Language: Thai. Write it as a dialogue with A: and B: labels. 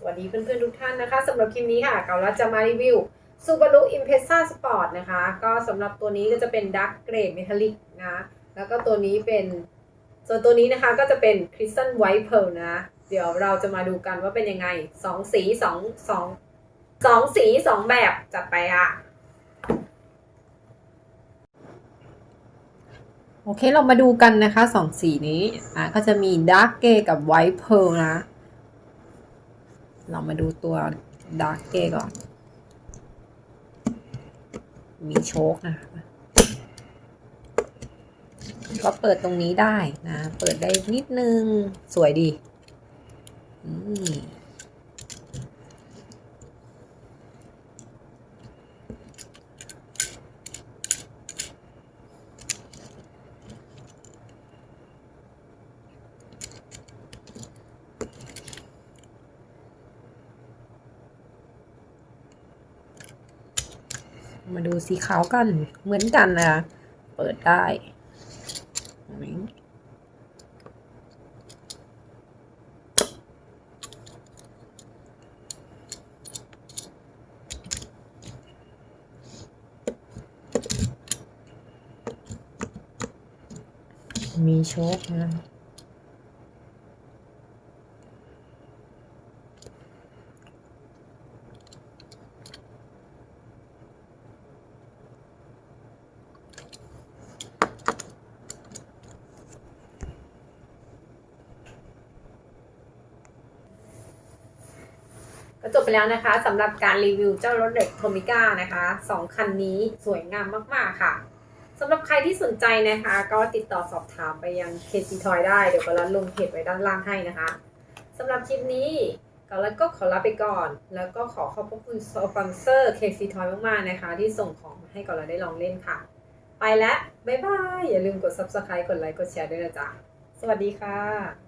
A: สวัสดีเพื่อนๆทุกท่านนะคะสำหรับคลิปนี้ค่ะเกาลัดจะมารีวิว Subaru Impreza Sport นะคะ ก็สำหรับตัวนี้ก็จะเป็น Dark Grey Metallic นะแล้วก็ตัวนี้เป็น ส่วนตัวนี้นะคะก็จะเป็น Crystal White Pearl นะ เดี๋ยวเราจะมาดูกันว่าเป็นยังไงสองสีสองสองสองสีสองแบบจัดไปอะโอเคเรามาดูกันนะคะสองสีนี้อะก็จะมี Dark Grey กับ White Pearl นะ เรามาดูตัวดาร์กเกก่อน มีโชคนะคะก็เปิดตรงนี้ได้นะ เปิดได้นิดนึง สวยดี อืม มาดูสีขาวกันเหมือนกันนะเปิดได้มีโชคนะ ก็จบไปแล้วนะคะสำหรับการรีวิวเจ้ารถเด็กโทมิก้านะคะสองคันนี้สวยงามมากๆค่ะสำหรับใครที่สนใจนะคะ ก็ติดต่อสอบถามไปยัง KC Toy ได้ เดี๋ยวก็รัดลงเพจไว้ด้านล่างให้นะคะสำหรับคลิปนี้ก็แล้วก็ขอลาไปก่อน แล้วก็ขอขอบพระคุณสปอนเซอร์ KC Toy มากๆนะคะ ที่ส่งของมาให้ก่อนเราได้ลองเล่นค่ะ ไปแล้ว บ๊ายบาย อย่าลืมกด subscribe กดไลค์ กดแชร์ด้วยนะจ๊ะ สวัสดีค่ะ